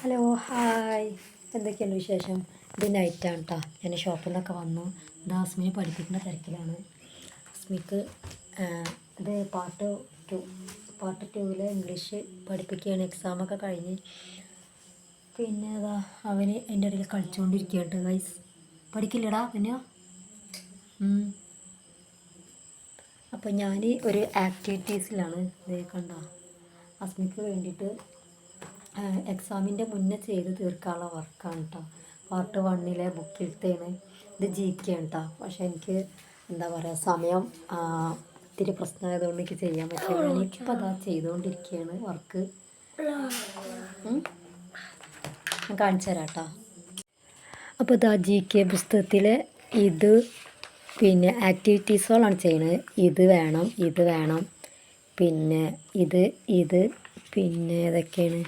Hello hi എന്തൊക്കെയാണ് വിശേഷം? ഇത് നൈറ്റാണ് കേട്ടോ ഞാൻ ഷോപ്പിൽ നിന്നൊക്കെ വന്നു. ഇത് അസ്മിനെ പഠിപ്പിക്കുന്ന തിരക്കിലാണ്. അസ്മിക്ക് ഇത് പാട്ട് ടു പാട്ട് ടൂവിൽ ഇംഗ്ലീഷ് പഠിപ്പിക്കുകയാണ്. എക്സാമൊക്കെ കഴിഞ്ഞ്. പിന്നെ അതാ അവന് എന്റെ ഇടയിൽ കളിച്ചുകൊണ്ടിരിക്കുകയാണ് ഗൈസ് പഠിക്കില്ലടാ പിന്നെ അപ്പോൾ ഞാൻ ഒരു ആക്ടിവിറ്റീസിലാണ് ഇത് കണ്ട? അസ്മിക്ക് വേണ്ടിയിട്ട് എക്സാമിന്റെ മുന്നേ ചെയ്ത് തീർക്കാനുള്ള വർക്കാണ് കേട്ടോ പാർട്ട് വണ്ണിലെ ബുക്കിലത്തേന് ഇത് ജി കെ ആണ് കേട്ടോ പക്ഷേ എനിക്ക് എന്താ പറയുക സമയം ഒത്തിരി പ്രശ്നമായതുകൊണ്ട് എനിക്ക് ചെയ്യാൻ പറ്റില്ല. ഞാനിപ്പോൾ അതാ ചെയ്തുകൊണ്ടിരിക്കുകയാണ് വർക്ക് ഞാൻ കാണിച്ചു തരാം കേട്ടോ അപ്പോൾ ഇതാ ജി കെ പുസ്തകത്തിൽ ഇത് പിന്നെ ആക്ടിവിറ്റീസുകളാണ് ചെയ്യുന്നത് ഇത് വേണം ഇത് വേണം. പിന്നെ ഇത് ഇത് പിന്നെ ഇതൊക്കെയാണ്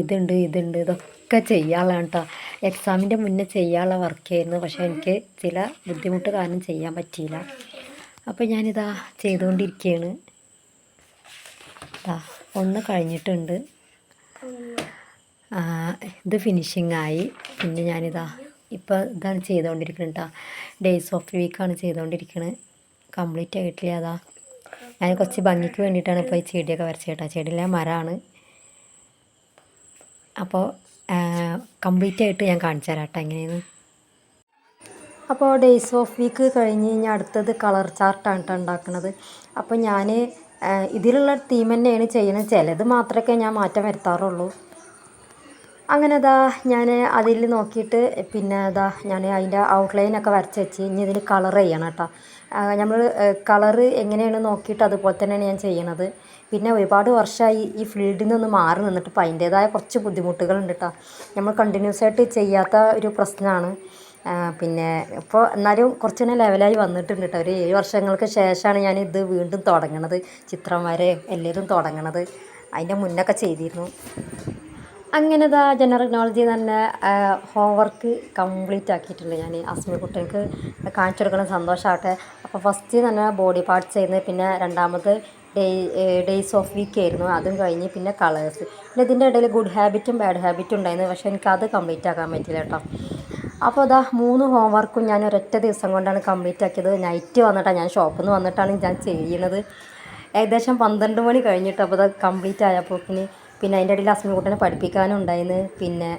ഇതുണ്ട് ഇതുണ്ട്. ഇതൊക്കെ ചെയ്യാനുള്ളതാണ് കേട്ടോ എക്സാമിന്റെ മുന്നേ ചെയ്യാനുള്ള വർക്കായിരുന്നു പക്ഷേ എനിക്ക് ചില ബുദ്ധിമുട്ട് കാരണം ചെയ്യാൻ പറ്റിയില്ല. അപ്പോൾ ഞാനിതാ ചെയ്തുകൊണ്ടിരിക്കുകയാണ് ഇതാ ഒന്ന് കഴിഞ്ഞിട്ടുണ്ട്. ഇത് ഫിനിഷിംഗ് ആയി. പിന്നെ ഞാനിതാ ഇപ്പോൾ ഇതാണ് ചെയ്തുകൊണ്ടിരിക്കുന്നത് കേട്ടോ ഡേയ്സ് ഓഫ് വീക്കാണ് ചെയ്തുകൊണ്ടിരിക്കുന്നത് കംപ്ലീറ്റ് ആയിട്ടില്ല അതാ. ഞാൻ കുറച്ച് ഭംഗിക്ക് വേണ്ടിയിട്ടാണ് ഇപ്പോൾ ഈ ചെടിയൊക്കെ വരച്ചത് കേട്ടോ ചെടിയിലെ മരമാണ്. അപ്പോൾ കംപ്ലീറ്റ് ആയിട്ട് ഞാൻ കാണിച്ചു തരാം കേട്ടോ എങ്ങനെയാണ് അപ്പോൾ ഡേയ്സ് ഓഫ് വീക്ക് കഴിഞ്ഞ് കഴിഞ്ഞാൽ അടുത്തത് കളർ ചാർട്ടാണ് കേട്ടോ ഉണ്ടാക്കുന്നത് അപ്പോൾ ഞാൻ ഇതിലുള്ള തീം തന്നെയാണ് ചെയ്യുന്നത് ചിലത് മാത്രമൊക്കെ ഞാൻ മാറ്റം വരുത്താറുള്ളൂ. അങ്ങനെ അതാ ഞാൻ അതിൽ നോക്കിയിട്ട് പിന്നെ അതാ ഞാൻ അതിന്റെ ഔട്ട്ലൈനൊക്കെ വരച്ച് വെച്ച് ഇനി ഇതിന് കളർ ചെയ്യണം കേട്ടോ. നമ്മൾ കളറ് എങ്ങനെയാണ് നോക്കിയിട്ട് അതുപോലെ തന്നെയാണ് ഞാൻ ചെയ്യണത്. പിന്നെ ഒരുപാട് വർഷമായി ഈ ഫീൽഡിൽ നിന്ന് മാറി നിന്നിട്ട് ഇപ്പോൾ അതിന്റേതായ കുറച്ച് ബുദ്ധിമുട്ടുകളുണ്ട് കേട്ടോ. നമ്മൾ കണ്ടിന്യൂസ് ആയിട്ട് ചെയ്യാത്ത ഒരു പ്രശ്നമാണ്. പിന്നെ ഇപ്പോൾ എന്നാലും കുറച്ചിനെ ലെവലായി വന്നിട്ടുണ്ട് കേട്ടോ. ഒരു ഏഴ് വർഷങ്ങൾക്ക് ശേഷമാണ് ഞാൻ ഇത് വീണ്ടും തുടങ്ങണത്. ചിത്രം വരെ എല്ലാവരും തുടങ്ങണത്. അതിന്റെ മുന്നൊക്കെ ചെയ്തിരുന്നു. അങ്ങനെ ഇതാ ജനറൽ നോളജി തന്നെ ഹോംവർക്ക് കംപ്ലീറ്റ് ആക്കിയിട്ടുണ്ട് ഞാൻ അസ്മി കുട്ടികൾക്ക്. കാണിച്ചു കൊടുക്കണം സന്തോഷമാവട്ടെ അപ്പോൾ ഫസ്റ്റ് തന്നെ ബോഡി പാർട്സ് ചെയ്യുന്നത് പിന്നെ രണ്ടാമത് ഡേ ഡേയ്സ് ഓഫ് വീക്ക് ആയിരുന്നു. അതും കഴിഞ്ഞ് പിന്നെ കളേഴ്സ് പിന്നെ ഇതിന്റെ ഇടയിൽ ഗുഡ് ഹാബിറ്റും ബാഡ് ഹാബിറ്റും ഉണ്ടായിരുന്നു. പക്ഷേ എനിക്ക് അത് കംപ്ലീറ്റ് ആക്കാൻ പറ്റില്ല കേട്ടോ. അപ്പോൾ അതാ മൂന്ന് ഹോംവർക്കും ഞാൻ ഒരൊറ്റ ദിവസം കൊണ്ടാണ് കംപ്ലീറ്റ് ആക്കിയത്. നൈറ്റ് വന്നിട്ടാണ് ഞാൻ ഷോപ്പിൽ നിന്ന് വന്നിട്ടാണ് ഞാൻ ചെയ്യുന്നത് ഏകദേശം പന്ത്രണ്ട് മണി കഴിഞ്ഞിട്ട് അപ്പോൾ അത് കംപ്ലീറ്റ് ആയപ്പോൾ പിന്നെ അതിന്റെ ഇടയിൽ അസ്മിക്കുട്ടനെ പഠിപ്പിക്കാനും ഉണ്ടായിരുന്നു പിന്നെ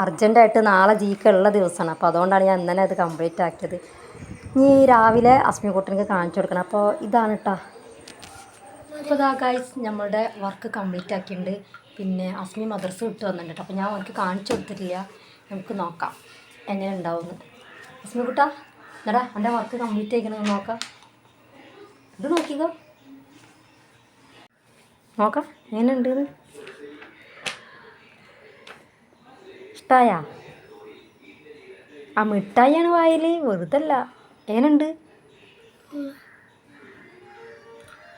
അർജന്റായിട്ട് നാളെ ജീക്കുള്ള ദിവസമാണ്. അപ്പോൾ അതുകൊണ്ടാണ് ഞാൻ ഇന്നലെ അത് കംപ്ലീറ്റ് ആക്കിയത്. ഇനി രാവിലെ അസ്മിക്കുട്ടനക്ക് കാണിച്ചു കൊടുക്കണം. അപ്പോൾ ഇതാണ് കേട്ടോ അപ്പോൾ ഇതാ ഗൈസ് നമ്മളുടെ വർക്ക് കംപ്ലീറ്റ് ആക്കിയിട്ടുണ്ട്. പിന്നെ അസ്മി മദർസ് വിട്ട് വന്നിട്ടുണ്ട് അപ്പോൾ ഞാൻ അവർക്ക് കാണിച്ചു കൊടുത്തിട്ടില്ല. നമുക്ക് നോക്കാം. എങ്ങനെ ഉണ്ടാവുമെന്ന്. അസ്മി കുട്ടാ എന്നടാ എന്റെ വർക്ക് കംപ്ലീറ്റ് ആയിക്കണമെന്ന് നോക്കാം. ഇത് നോക്കിക്കോ. നോക്കാം എങ്ങനെ ഇഷ്ടായ ആ മിഠായിയാണ് വായിൽ വെറുതല്ല.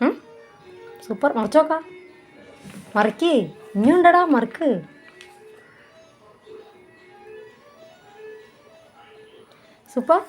ഉം? സൂപ്പർ. മറിച്ചോക്കാം മറിക്ക്. ഇനിയുണ്ടടാ മറിക്ക്. സൂപ്പർ.